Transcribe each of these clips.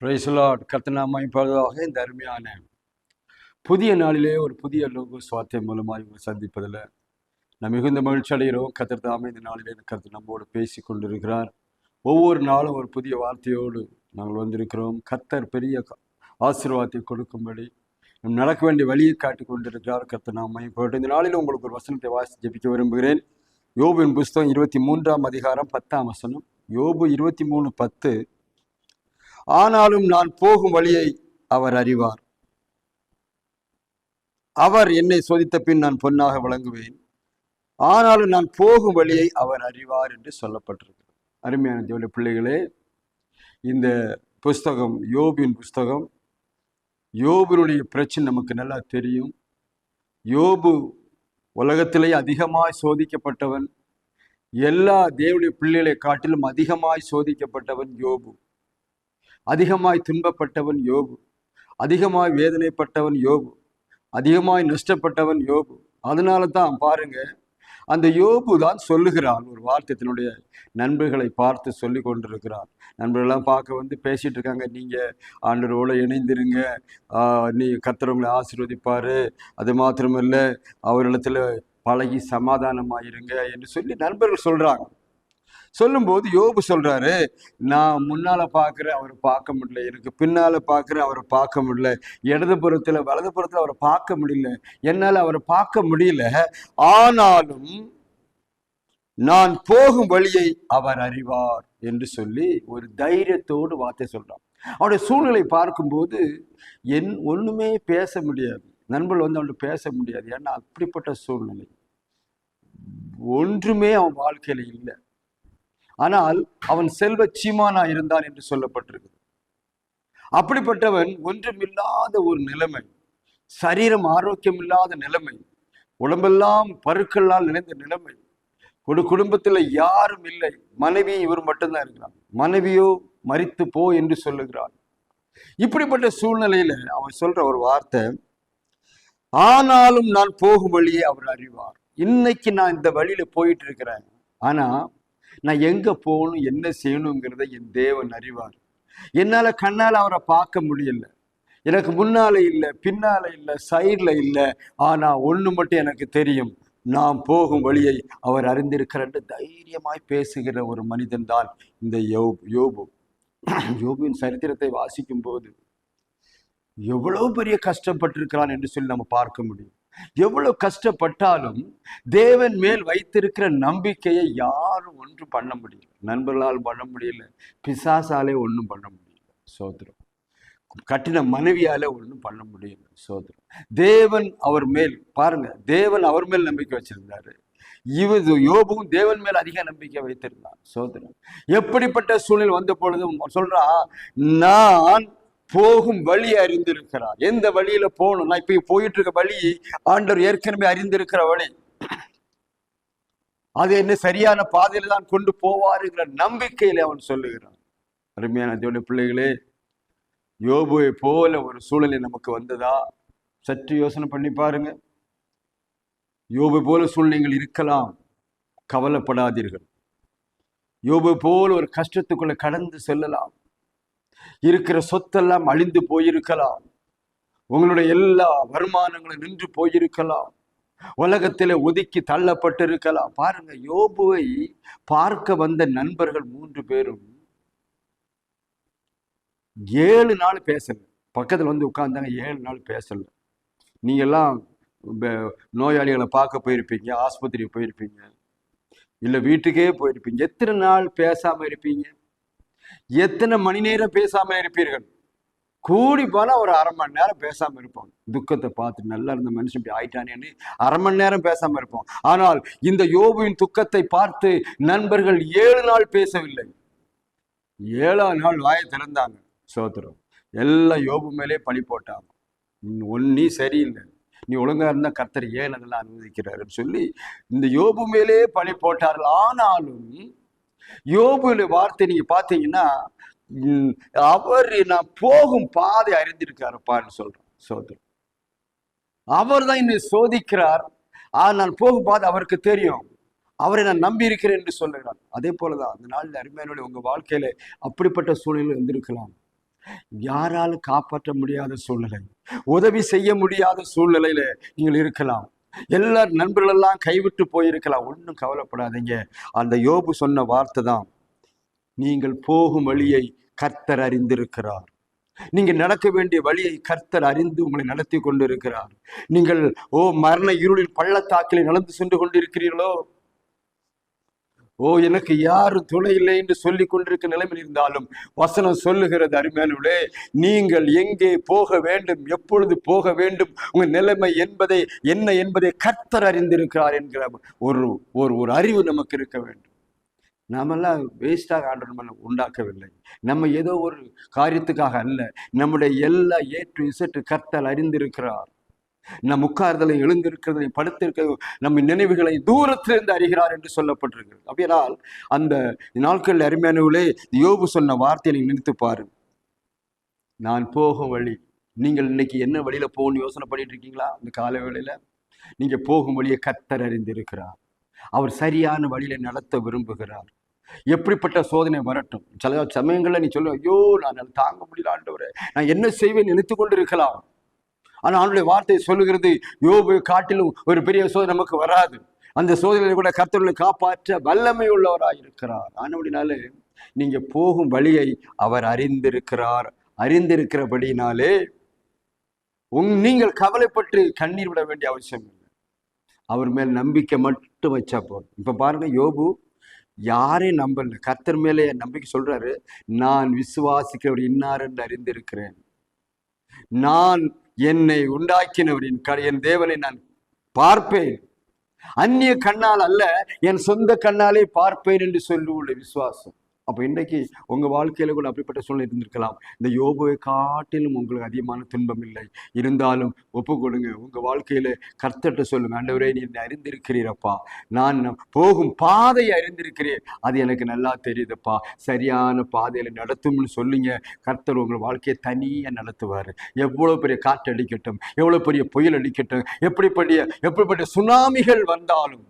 பிரைஸ்லாட் கத்தனாமா இப்பொழுதாக இந்த அருமையான புதிய நாளிலே ஒரு புதிய லோக சுவாத்தியம் மூலமாக இவங்க சந்திப்பதில் நான் மிகுந்த மகிழ்ச்சி அடைகிறோம். கத்தர் தாமே இந்த நாளிலே இந்த கருத்து நம்மோடு பேசி கொண்டிருக்கிறார். ஒவ்வொரு நாளும் ஒரு புதிய வார்த்தையோடு நாங்கள் வந்திருக்கிறோம். கத்தர் பெரிய க- ஆசீர்வாதத்தை கொடுக்கும்படி நம் நடக்க வேண்டிய வழியை காட்டி கொண்டிருக்கிறார். கர்த்தர் நாம இப்போது இந்த நாளில் உங்களுக்கு ஒரு வசனத்தை வாசி ஜபிக்க விரும்புகிறேன். யோபின் புஸ்தகம் இருபத்தி மூன்றாம் அதிகாரம் பத்தாம் வசனம். யோபு இருபத்தி மூணு பத்து. ஆனாலும் நான் போகும் வழியை அவர் அறிவார். அவர் என்னை சோதித்த பின் நான் பொன்னாக விளங்குவேன். ஆனாலும் நான் போகும் வழியை அவர் அறிவார் என்று சொல்லப்பட்டிருக்கிறது. அருமையான தேவனுடைய பிள்ளைகளே இந்த புஸ்தகம் யோபின் புஸ்தகம் யோபுனுடைய பிரச்சனை நமக்கு நல்லா தெரியும். யோபு உலகத்திலே அதிகமாய் சோதிக்கப்பட்டவன். எல்லா தேவனுடைய பிள்ளைகளை காட்டிலும் அதிகமாய் சோதிக்கப்பட்டவன் யோபு. அதிகமாய் துன்பப்பட்டவன் யோபு. அதிகமாய் வேதனைப்பட்டவன் யோபு. அதிகமாய் நஷ்டப்பட்டவன் யோபு. அதனால தான் பாருங்க அந்த யோபு தான் சொல்லுகிறான். ஒரு வார்த்தை தன்னுடைய நண்பர்களை பார்த்து சொல்லி கொண்டிருக்கிறான். நண்பர்கள்லாம் பார்க்க வந்து பேசிட்டு இருக்காங்க. நீங்க ஆண்டரோட இணைந்திருங்க. நீ கத்துறவங்களை ஆசீர்வதிப்பாரு. அது மாத்திரமல்ல அவரிடத்துல பழகி சமாதானமாயிருங்க என்று சொல்லி நண்பர்கள் சொல்றாங்க. சொல்லும்போது யோபு சொல்றாரு நான் முன்னால பார்க்குறேன் அவரை பார்க்க முடியல. எனக்கு பின்னால பார்க்குறேன் அவரை பார்க்க முடியல. இடது புறத்துல வலது புறத்துல அவரை பார்க்க முடியல. என்னால் அவரை பார்க்க முடியல. ஆனாலும் நான் போகும் வழியை அவர் அறிவார் என்று சொல்லி ஒரு தைரியத்தோடு வார்த்தை சொல்றான். அவனுடைய சூழ்நிலை பார்க்கும்போது என் ஒண்ணுமே பேச முடியாது. நண்பர்கள் வந்து அவன்கிட்ட பேச முடியாது. ஏன்னா அப்படிப்பட்ட சூழ்நிலை. ஒன்றுமே அவன் வாழ்க்கையில இல்லை. ஆனால் அவன் செல்வ சீமானா இருந்தான் என்று சொல்லப்பட்டிருக்கு அப்படிப்பட்டவன் ஒன்றுமில்லாத ஒரு நிலைமை சரீரம் ஆரோக்கியம் இல்லாத நிலைமை உடம்பெல்லாம் பருக்களால் நிறைந்த நிலைமை ஒரு குடும்பத்துல யாரும் இல்லை மனைவி இவர் மட்டும்தான் இருக்கிறான். மனைவியோ மறித்து போ என்று சொல்லுகிறான். இப்படிப்பட்ட சூழ்நிலையில அவன் சொல்ற ஒரு வார்த்தை ஆனாலும் நான் போகும் வழியே அவர் அறிவார். இன்னைக்கு நான் இந்த வழியில போயிட்டு இருக்கிறேன். ஆனா நான் எங்க போகணும் என்ன செய்யணுங்கிறத என் தேவன் அறிவார். என்னால கண்ணால அவரை பார்க்க முடியல. எனக்கு முன்னால இல்லை பின்னால இல்லை சைட்ல இல்லை. ஆனா ஒண்ணு மட்டும் எனக்கு தெரியும். நாம் போகும் வழியை அவர் அறிந்திருக்கிறார் தைரியமாய் பேசுகிற ஒரு மனிதன் தான் இந்த யோபு யோபு. யோபுவின் சரித்திரத்தை வாசிக்கும் போது எவ்வளவு பெரிய கஷ்டப்பட்டிருக்கிறான் என்று சொல்லி நம்ம பார்க்க முடியும். எவ்வளவு கஷ்டப்பட்டாலும் தேவன் மேல் வைத்திருக்கிற நம்பிக்கையை யாரும் ஒன்றும் பண்ண முடியல. நண்பர்களால் பண்ண முடியல. பிசாசாலே ஒன்றும் பண்ண முடியல. சோதரம் கட்டின மனைவியால ஒன்றும் பண்ண முடியல. சோதரம் தேவன் அவர் மேல் பாருங்க தேவன் அவர் மேல் நம்பிக்கை வச்சிருந்தாரு. இவது யோபும் தேவன் மேல் அதிக நம்பிக்கை வைத்திருந்தான் சோதரம் எப்படிப்பட்ட சூழ்நிலை வந்த பொழுதும் சொல்றா நான் போகும் வழி அறிந்திருக்கிறார். எந்த வழியில போகணும் நான் இப்ப போயிட்டு இருக்க வழி ஆண்டவர் ஏற்கனவே அறிந்திருக்கிற வழி. அது என்ன சரியான பாதையில தான் கொண்டு போவாருங்கிற நம்பிக்கையில அவன் சொல்லுகிறான். அருமையான தேவனுடைய பிள்ளைகளே யோபுவை போல ஒரு சூழ்நிலை நமக்கு வந்ததா? சற்று யோசனை பண்ணி பாருங்க. யோபு போல சூழ்நிலைகள் இருக்கலாம். கவலைப்படாதீர்கள். யோபு போல ஒரு கஷ்டத்துக்குள்ள கடந்து செல்லலாம். இருக்கிற சொத்தெல்லாம் அழிந்து போயிருக்கலாம். உங்களுடைய எல்லா வருமானங்களும் நின்று போயிருக்கலாம். உலகத்திலே ஒதுக்கி தள்ளப்பட்டிருக்கலாம். பாருங்க யோபுவை பார்க்க வந்த நண்பர்கள் மூன்று பேரும் ஏழு நாள் பேசல. பக்கத்துல வந்து உட்கார்ந்தாங்க ஏழு நாள் பேசல. நீங்க எல்லாம் நோயாளிகளை பார்க்க போயிருப்பீங்க ஆஸ்பத்திரிக்கு போயிருப்பீங்க இல்லை வீட்டுக்கே போயிருப்பீங்க. எத்தனை நாள் பேசாம இருப்பீங்க? எத்தனை மணி நேரம் பேசாம இருப்பீர்கள்? கூடி போனா ஒரு அரை மணி நேரம் பேசாம இருப்போம். துக்கத்தை பார்த்து நல்லா இருந்த மனுஷன் இப்படி ஆயிட்டானேன்னு அரை மணி நேரம் பேசாம இருப்போம். ஆனால் இந்த யோபுவின் துக்கத்தை பார்த்து நண்பர்கள் ஏழு நாள் பேசவில்லை. ஏழாம் நாள் வாயை திறந்தாங்க சோத்திரம். எல்லாம் யோபு மேலே பழி போட்டாங்க. நீ ஒன் நீ சரியில்லை. நீ ஒழுங்கா இருந்தா கர்த்தர் ஏன் அதெல்லாம் அனுமதிக்கிறாருன்னு சொல்லி இந்த யோபு மேலே பழி போட்டார்கள். ஆனாலும் யோபுடைய வார்த்தை நீங்க பார்த்தீங்கன்னா அவர் நான் போகும் பாதை அறிந்திருக்காருப்பான்னு சொல்றோம் சோதரம் அவர் தான் என்னை சோதிக்கிறார் ஆனால் போகும் பாதை அவருக்கு தெரியும். அவரை நான் நம்பி இருக்கிறேன் என்று சொல்லுகிறார். அதே போலதான் அந்த நாளில் அருமையானோட உங்க வாழ்க்கையில அப்படிப்பட்ட சூழ்நிலை வந்திருக்கலாம் யாராலும் காப்பாற்ற முடியாத சூழ்நிலை உதவி செய்ய முடியாத சூழ்நிலையில நீங்கள் இருக்கலாம். எல்லார் நண்பர்கள் எல்லாம் கைவிட்டு போயிருக்கலாம். ஒன்றும் கவலைப்படாதீங்க. அந்த யோபு சொன்ன வார்த்தை தான். நீங்கள் போகும் வழியை கர்த்தர் அறிந்திருக்கிறார். நீங்க நடக்க வேண்டிய வழியை கர்த்தர் அறிந்து உங்களை நடத்தி கொண்டிருக்கிறார். நீங்கள் ஓ மரண இருளில் பள்ளத்தாக்கிலே நடந்து சென்று கொண்டிருக்கிறீர்களோ? ஓ எனக்கு யாரும் துணை இல்லை என்று சொல்லி கொண்டிருக்க நிலைமையில் இருந்தாலும் வசனம் சொல்லுகிறது அருமையானவர்களே நீங்கள் எங்கே போக வேண்டும் எப்பொழுது போக வேண்டும் உங்க நிலைமை என்பதை என்ன என்பதை கர்த்தர் அறிந்திருக்கிறார் என்கிற ஒரு ஒரு ஒரு அறிவு நமக்கு இருக்க வேண்டும். நாமெல்லாம் வேஸ்டாக ஆண்டவர் நம்ம உண்டாக்கவில்லை. நம்ம ஏதோ ஒரு காரியத்துக்காக அல்ல நம்முடைய எல்லா ஏற்று இசட்டு கர்த்தல் அறிந்திருக்கிறார். நம் உட்கார்தலை எழுந்திருக்கிறதை படுத்திருக்கிறது நம்ம நினைவுகளை தூரத்திலிருந்து அறிகிறார் என்று சொல்லப்பட்டிருக்கிறது. அப்படியால் அந்த நாட்கள் அருமையானவர்களே யோபு சொன்ன வார்த்தையை நீங்க நினைத்து பாருங்க நான் போகும் வழி நீங்கள் இன்னைக்கு என்ன வழியில போகணும்னு யோசனை பண்ணிட்டு இருக்கீங்களா? இந்த கால வேளையில? நீங்க போகும் வழியை கத்தர் அறிந்திருக்கிறார். அவர் சரியான வழியில நடத்த விரும்புகிறார். எப்படிப்பட்ட சோதனை வரட்டும். சில சமயங்களில் நீ சொல்ல ஐயோ நான் தாங்க முடியல ஆண்டவரே. நான் என்ன செய்வேன் நினைத்து கொண்டு இருக்கலாம் ஆனா அவனுடைய வார்த்தை சொல்லுகிறது யோபு காட்டிலும் ஒரு பெரிய சோதனை நமக்கு வராது. அந்த சோதனை கூட கர்த்தர்களை காப்பாற்ற வல்லமை உள்ளவராய் இருக்கிறார் ஆனபடினாலே நீங்க போகும் வழியை அவர் அறிந்திருக்கிறார். அறிந்திருக்கிறபடினாலே உங் நீங்கள் கவலைப்பட்டு கண்ணீர் விட வேண்டிய அவசியம் இல்லை. அவர் மேல் நம்பிக்கை மட்டும் வச்சா போதும். இப்ப பாருங்க யோபு யாரையும் நம்பல. கர்த்தர் மேலே நம்பிக்கை சொல்றாரு நான் விசுவாசிக்கிறவர் இன்னார் என்று அறிந்திருக்கிறேன். நான் என்னை உண்டாக்கினவரின் க- என் தேவனை நான் பார்ப்பேன். அந்நிய கண்ணால் அல்ல என் சொந்த கண்ணாலே பார்ப்பேன் என்று சொல்லி உள்ள விசுவாசம். அப்போ இன்றைக்கு உங்கள் வாழ்க்கையில் கூட அப்படிப்பட்ட சூழ்நிலை இருந்திருக்கலாம். இந்த யோபுவை காட்டிலும் உங்களுக்கு அதிகமான துன்பம் இல்லை. இருந்தாலும் ஒப்பு கொடுங்க. உங்கள் வாழ்க்கையில் கர்த்தர்ட்ட சொல்லுங்க. ஆண்டவரே நீ என்னை அறிந்திருக்கிறீரப்பா நான் போகும் பாதையை அறிந்திருக்கிறேன். அது எனக்கு நல்லா தெரியுதுப்பா. சரியான பாதையில் நடத்தும்னு சொல்லுங்க. கர்த்தர் உங்கள் வாழ்க்கையை தனியாக நடத்துவார். எவ்வளோ பெரிய காற்று அடிக்கட்டும். எவ்வளோ பெரிய புயல் அடிக்கட்டும். எப்படிப்பட்ட எப்படிப்பட்ட சுனாமிகள் வந்தாலும்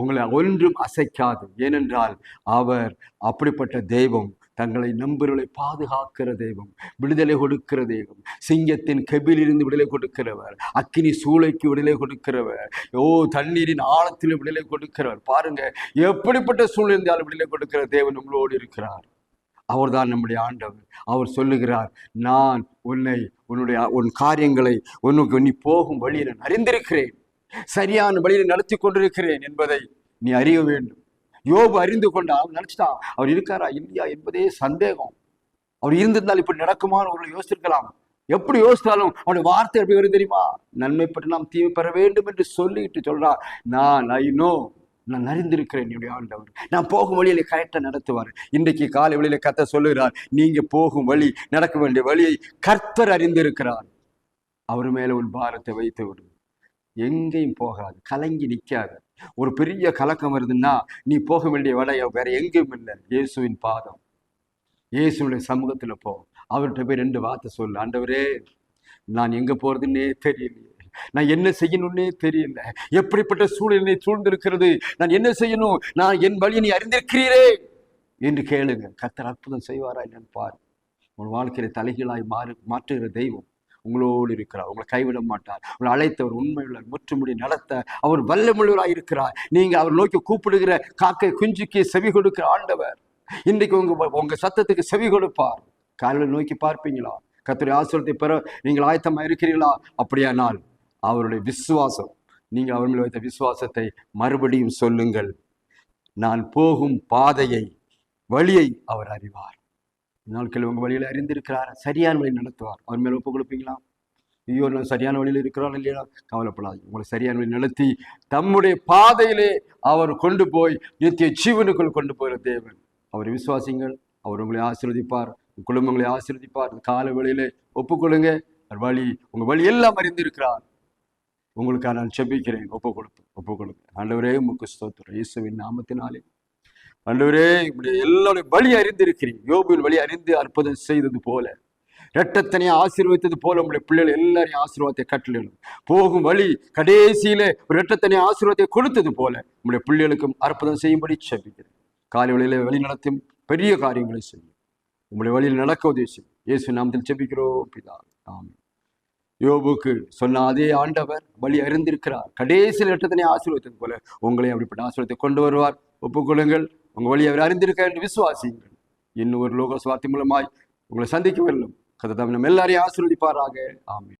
உங்களை ஒன்றும் அசைக்காது. ஏனென்றால் அவர் அப்படிப்பட்ட தெய்வம் தங்களை நம்பர்களை பாதுகாக்கிற தெய்வம் விடுதலை கொடுக்கிற தெய்வம் சிங்கத்தின் கெபிலிருந்து விடுதலை கொடுக்கிறவர் அக்கினி சூளைக்கு விடுதலை கொடுக்கிறவர் ஓ தண்ணீரின் ஆழத்தில் விடுதலை கொடுக்கிறவர். பாருங்க எப்படிப்பட்ட சூழல் இருந்தாலும் விடுதலை கொடுக்கிற தேவன் உங்களோடு இருக்கிறார். அவர்தான் நம்முடைய ஆண்டவர். அவர் சொல்லுகிறார் நான் உன்னை உன்னுடைய உன் காரியங்களை உன்னுக்கு நீ போகும் வழியை நான் அறிந்திருக்கிறேன். சரியான வழியில் நடத்தி கொண்டிருக்கிறேன் என்பதை நீ அறிய வேண்டும். யோபு அறிந்து கொண்டால் நினைச்சிட்டான் அவர் இருக்காரா இல்லையா என்பதே சந்தேகம். அவர் இருந்திருந்தால் இப்படி நடக்குமான்னு ஒரு யோசிச்சிருக்கலாம் எப்படி யோசித்தாலும் அவனுடைய வார்த்தை எப்படி வரும் தெரியுமா? நன்மை பற்றி நாம் தீமை பெற வேண்டும் என்று சொல்லிட்டு சொல்றா நான் ஐ நோ நான் அறிந்திருக்கிறேன் என்னுடைய ஆண்டவர். நான் போகும் வழியில கரெக்டா நடத்துவார். இன்றைக்கு காலை வழியில கத்த சொல்லுகிறார் நீங்க போகும் வழி நடக்க வேண்டிய வழியை கர்த்தர் அறிந்திருக்கிறார். அவர் மேல உன் பாரத்தை வைத்து விடு எங்கேயும் போகாது கலங்கி நிற்காது ஒரு பெரிய கலக்கம் வருதுன்னா நீ போக வேண்டிய வடை வேற எங்கேயும் இல்லை. இயேசுவின் பாதம். இயேசுடைய சமூகத்தில் போ. அவர்கிட்ட போய் ரெண்டு வார்த்தை சொல்லு. ஆண்டவரே நான் எங்கே போகிறதுன்னே தெரியலையே. நான் என்ன செய்யணும்னே தெரியல. எப்படிப்பட்ட சூழ்நிலை சூழ்ந்திருக்கிறது? நான் என்ன செய்யணும்? நான் என் வழியை நீ அறிந்திருக்கிறீரே என்று கேளுங்க. கத்தர் அற்புதம் செய்வாரா என்னன்னு பாரு. உன் வாழ்க்கையில தலைகீழாய் மாறு மாற்றுகிற தெய்வம். உங்களோடு இருக்கிறார். உங்களை கைவிட மாட்டார். உங்களை அழைத்தவர் உண்மையுள்ள முற்றுமுடி நடத்த அவர் வல்லமுள்ளவராக இருக்கிறார். நீங்க அவர் நோக்கி கூப்பிடுகிற காக்கை குஞ்சுக்கு செவி கொடுக்கிற ஆண்டவர் இன்றைக்கு உங்க உங்க சத்தத்துக்கு செவி கொடுப்பார். காலையில் நோக்கி பார்ப்பீங்களா? கர்த்தருடைய ஆசிரியத்தை பெற நீங்கள் ஆயத்தமாக இருக்கிறீர்களா? அப்படியானால் அவருடைய விசுவாசம் நீங்கள் அவர் மேல் வைத்த விசுவாசத்தை மறுபடியும் சொல்லுங்கள். நான் போகும் பாதையை வழியை அவர் அறிவார். நாட்கள் உங்கள் வழியில் அறிந்திருக்கிறார். சரியான வழி நடத்துவார். அவர் மேலே ஒப்பு கொடுப்பீங்களா? ஐயோ நான் சரியான வழியில் இருக்கிறோம் இல்லையா? கவலைப்படாது உங்களை சரியான வழி நடத்தி தம்முடைய பாதையிலே அவர் கொண்டு போய் நித்திய ஜீவனுக்குள் கொண்டு போகிற தேவன். அவர் விசுவாசிங்கள் அவர் உங்களை ஆசீர்வதிப்பார். குடும்பங்களை ஆசீர்வதிப்பார். கால வழியிலே ஒப்புக்கொள்ளுங்க வழி உங்கள் வழி எல்லாம் அறிந்திருக்கிறார். உங்களுக்காக நான் செபிக்கிறேன் ஒப்பு கொடுத்து ஒப்பு கொடுத்து ஆண்டவரே உமக்கு ஸ்தோத்திரம். இயேசுவின் நாமத்தினாலே. ஆண்டவரே இப்படி எல்லாருடைய வழி அறிந்திருக்கிறேன் யோபுவின் வழி அறிந்து அற்புதம் செய்தது போல. இரட்டத்தனையை ஆசீர்வதித்தது போல உங்களுடைய பிள்ளைகள் எல்லாரையும் ஆசீர்வாதத்தை கட்டளையிடும். போகும் வழி கடைசியில ஒரு இரட்டத்தனை ஆசீர்வாதத்தை கொடுத்தது போல உங்களுடைய பிள்ளைகளுக்கும் அற்புதம் செய்யும்படி செபிக்கிறேன். காலை வழியில வழி நடத்தும் பெரிய காரியங்களை செய்யும். உங்களுடைய வழியில் நடக்க உதவி செய்யும். இயேசு நாமத்தில் செபிக்கிறோம் பிதா ஆமென். யோபுக்கு சொன்ன அதே ஆண்டவர் வழி அறிந்திருக்கிறார். கடைசி லட்டத்தினை ஆசீர்வதித்தது போல உங்களை அப்படிப்பட்ட ஆசீர்வத்தை கொண்டு வருவார். ஒப்புக்கொள்ளுங்கள். உங்க வழி அவர் அறிந்திருக்க என்று விசுவாசியுங்கள். இன்னும் ஒரு லோக சுவார்த்தி மூலமாய் உங்களை சந்திக்க வெல்லும் கதை நம்ம எல்லாரையும் ஆசீர்வதிப்பாராக. ஆமே